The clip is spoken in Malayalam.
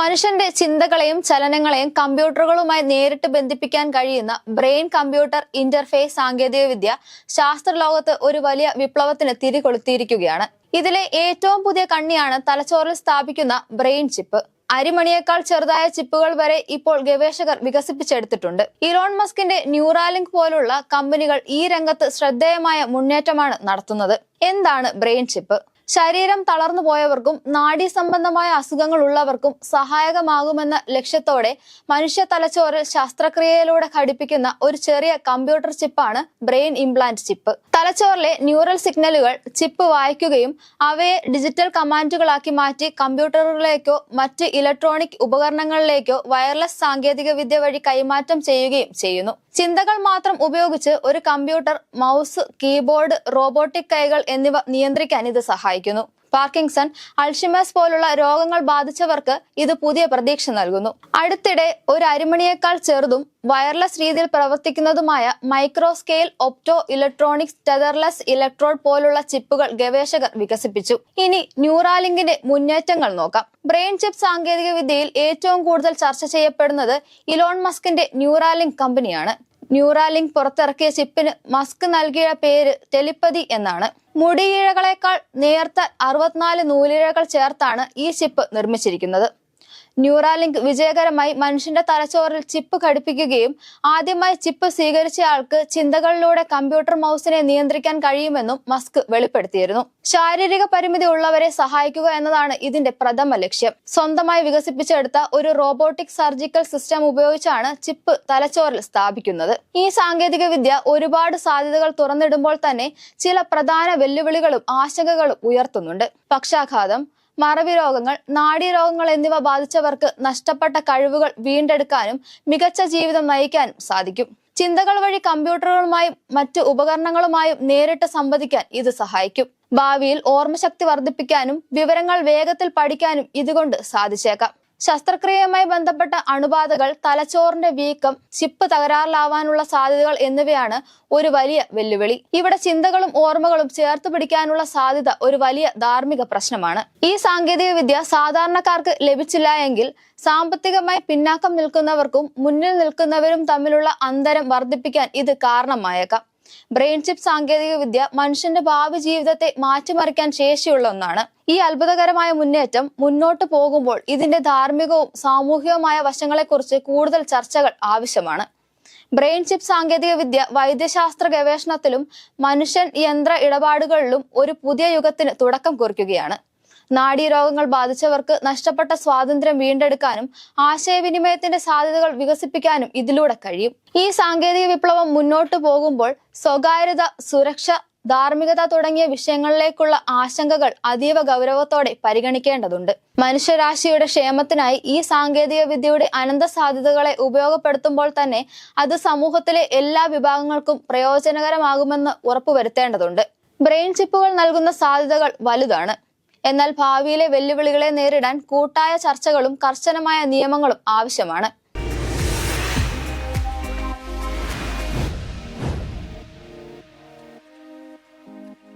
മനുഷ്യന്റെ ചിന്തകളെയും ചലനങ്ങളെയും കമ്പ്യൂട്ടറുകളുമായി നേരിട്ട് ബന്ധിപ്പിക്കാൻ കഴിയുന്ന ബ്രെയിൻ കമ്പ്യൂട്ടർ ഇന്റർഫേസ് സാങ്കേതികവിദ്യ ശാസ്ത്രലോകത്ത് ഒരു വലിയ വിപ്ലവത്തിന് തിരികൊളുത്തിയിരിക്കുകയാണ്. ഇതിലെ ഏറ്റവും പുതിയ കണ്ണിയാണ് തലച്ചോറിൽ സ്ഥാപിക്കുന്ന ബ്രെയിൻ ചിപ്പ്. അരിമണിയേക്കാൾ ചെറുതായ ചിപ്പുകൾ വരെ ഇപ്പോൾ ഗവേഷകർ വികസിപ്പിച്ചെടുത്തിട്ടുണ്ട്. ഇലോൺ മസ്കിന്റെ ന്യൂറാലിങ്ക് പോലുള്ള കമ്പനികൾ ഈ രംഗത്ത് ശ്രദ്ധേയമായ മുന്നേറ്റമാണ് നടത്തുന്നത്. എന്താണ് ബ്രെയിൻ ചിപ്പ്? ശരീരം തളർന്നു പോയവർക്കും നാഡീ സംബന്ധമായ അസുഖങ്ങൾ ഉള്ളവർക്കും സഹായകമാകുമെന്ന ലക്ഷ്യത്തോടെ മനുഷ്യ തലച്ചോറിൽ ശസ്ത്രക്രിയയിലൂടെ ഘടിപ്പിക്കുന്ന ഒരു ചെറിയ കമ്പ്യൂട്ടർ ചിപ്പാണ് ബ്രെയിൻ ഇംപ്ലാന്റ് ചിപ്പ്. തലച്ചോറിലെ ന്യൂറൽ സിഗ്നലുകൾ ചിപ്പ് വായിക്കുകയും അവയെ ഡിജിറ്റൽ കമാൻഡുകളാക്കി മാറ്റി കമ്പ്യൂട്ടറുകളിലേക്കോ മറ്റ് ഇലക്ട്രോണിക് ഉപകരണങ്ങളിലേക്കോ വയർലെസ് സാങ്കേതിക വിദ്യ വഴി കൈമാറ്റം ചെയ്യുകയും ചെയ്യുന്നു. ചിന്തകൾ മാത്രം ഉപയോഗിച്ച് ഒരു കമ്പ്യൂട്ടർ മൗസ് കീബോർഡ് റോബോട്ടിക് കൈകൾ എന്നിവ നിയന്ത്രിക്കാൻ ഇത് സഹായിക്കുന്നു. പാർക്കിൻസൺ അൾഷിമേഴ്സ് പോലുള്ള രോഗങ്ങൾ ബാധിച്ചവർക്ക് ഇത് പുതിയ പ്രതീക്ഷ നൽകുന്നു. അടുത്തിടെ ഒരു അരിമണിയേക്കാൾ ചെറുതും വയർലെസ് രീതിയിൽ പ്രവർത്തിക്കുന്നതുമായ micro scale opto electronics tetherless electrode പോലുള്ള ചിപ്പുകൾ ഗവേഷകർ വികസിപ്പിച്ചു. ഇനി ന്യൂറാലിങ്കിന്റെ മുന്നേറ്റങ്ങൾ നോക്കാം. ബ്രെയിൻ ചിപ്പ് സാങ്കേതിക വിദ്യയിൽ ഏറ്റവും കൂടുതൽ ചർച്ച ചെയ്യപ്പെടുന്നത് ഇലോൺ മസ്കിന്റെ ന്യൂറാലിങ്ക് കമ്പനിയാണ്. ന്യൂറാലിങ്ക് പുറത്തിറക്കിയ ചിപ്പിന് മസ്ക് നൽകിയ പേര് ടെലിപ്പതി എന്നാണ്. മുടിയിഴകളേക്കാൾ നേർത്ത അറുപത്തിനാല് നൂലിഴകൾ ചേർത്താണ് ഈ ചിപ്പ് നിർമ്മിച്ചിരിക്കുന്നത്. ന്യൂറാലിങ്ക് വിജയകരമായി മനുഷ്യന്റെ തലച്ചോറിൽ ചിപ്പ് ഘടിപ്പിക്കുകയും ആദ്യമായി ചിപ്പ് സ്വീകരിച്ചയാൾക്ക് ചിന്തകളിലൂടെ കമ്പ്യൂട്ടർ മൗസിനെ നിയന്ത്രിക്കാൻ കഴിയുമെന്നും മസ്ക് വെളിപ്പെടുത്തിയിരുന്നു. ശാരീരിക പരിമിതി ഉള്ളവരെ സഹായിക്കുക എന്നതാണ് ഇതിന്റെ പ്രഥമ ലക്ഷ്യം. സ്വന്തമായി വികസിപ്പിച്ചെടുത്ത ഒരു റോബോട്ടിക് സർജിക്കൽ സിസ്റ്റം ഉപയോഗിച്ചാണ് ചിപ്പ് തലച്ചോറിൽ സ്ഥാപിക്കുന്നത്. ഈ സാങ്കേതിക വിദ്യ ഒരുപാട് സാധ്യതകൾ തുറന്നിടുമ്പോൾ തന്നെ ചില പ്രധാന വെല്ലുവിളികളും ആശങ്കകളും ഉയർത്തുന്നുണ്ട്. പക്ഷാഘാതം മറവി രോഗങ്ങൾ നാഡീരോഗങ്ങൾ എന്നിവ ബാധിച്ചവർക്ക് നഷ്ടപ്പെട്ട കഴിവുകൾ വീണ്ടെടുക്കാനും മികച്ച ജീവിതം നയിക്കാനും സാധിക്കും. ചിന്തകൾ വഴി കമ്പ്യൂട്ടറുകളുമായും മറ്റ് ഉപകരണങ്ങളുമായും നേരിട്ട് സംവദിക്കാൻ ഇത് സഹായിക്കും. ഭാവിയിൽ ഓർമ്മശക്തി വർദ്ധിപ്പിക്കാനും വിവരങ്ങൾ വേഗത്തിൽ പഠിക്കാനും ഇതുകൊണ്ട് സാധിച്ചേക്കാം. ശസ്ത്രക്രിയയുമായി ബന്ധപ്പെട്ട അണുബാധകൾ തലച്ചോറിന്റെ വീക്കം ചിപ്പ് തകരാറിലാവാനുള്ള സാധ്യതകൾ എന്നിവയാണ് ഒരു വലിയ വെല്ലുവിളി. ഇവിടെ ചിന്തകളും ഓർമ്മകളും ചേർത്ത് പിടിക്കാനുള്ള സാധ്യത ഒരു വലിയ ധാർമ്മിക പ്രശ്നമാണ്. ഈ സാങ്കേതിക വിദ്യ സാധാരണക്കാർക്ക് ലഭിച്ചില്ല എങ്കിൽ സാമ്പത്തികമായി പിന്നാക്കം നിൽക്കുന്നവർക്കും മുന്നിൽ നിൽക്കുന്നവരും തമ്മിലുള്ള അന്തരം വർദ്ധിപ്പിക്കാൻ ഇത് കാരണമായേക്കാം. ബ്രെയിൻ ചിപ്പ് സാങ്കേതിക വിദ്യ മനുഷ്യന്റെ ഭാവി ജീവിതത്തെ മാറ്റിമറിക്കാൻ ശേഷിയുള്ള ഒന്നാണ്. ഈ അത്ഭുതകരമായ മുന്നേറ്റം മുന്നോട്ട് പോകുമ്പോൾ ഇതിന്റെ ധാർമ്മികവും സാമൂഹികവുമായ വശങ്ങളെക്കുറിച്ച് കൂടുതൽ ചർച്ചകൾ ആവശ്യമാണ്. ബ്രെയിൻ ചിപ്പ് സാങ്കേതിക വിദ്യ വൈദ്യശാസ്ത്ര ഗവേഷണത്തിലും മനുഷ്യൻ യന്ത്ര ഇടപാടുകളിലും ഒരു പുതിയ യുഗത്തിന് തുടക്കം കുറിക്കുകയാണ്. നാഡീരോഗങ്ങൾ ബാധിച്ചവർക്ക് നഷ്ടപ്പെട്ട സ്വാതന്ത്ര്യം വീണ്ടെടുക്കാനും ആശയവിനിമയത്തിന്റെ സാധ്യതകൾ വികസിപ്പിക്കാനും ഇതിലൂടെ കഴിയും. ഈ സാങ്കേതിക വിപ്ലവം മുന്നോട്ടു പോകുമ്പോൾ സ്വകാര്യത സുരക്ഷ ധാർമ്മികത തുടങ്ങിയ വിഷയങ്ങളിലേക്കുള്ള ആശങ്കകൾ അതീവ ഗൗരവത്തോടെ പരിഗണിക്കേണ്ടതുണ്ട്. മനുഷ്യരാശിയുടെ ക്ഷേമത്തിനായി ഈ സാങ്കേതിക വിദ്യയുടെ അനന്ത സാധ്യതകളെ ഉപയോഗപ്പെടുത്തുമ്പോൾ തന്നെ അത് സമൂഹത്തിലെ എല്ലാ വിഭാഗങ്ങൾക്കും പ്രയോജനകരമാകുമെന്ന് ഉറപ്പുവരുത്തേണ്ടതുണ്ട്. ബ്രെയിൻ ചിപ്പുകൾ നൽകുന്ന സാധ്യതകൾ വലുതാണ്. എന്നാൽ ഭാവിയിലെ വെല്ലുവിളികളെ നേരിടാൻ കൂട്ടായ ചർച്ചകളും കർശനമായ നിയമങ്ങളും ആവശ്യമാണ്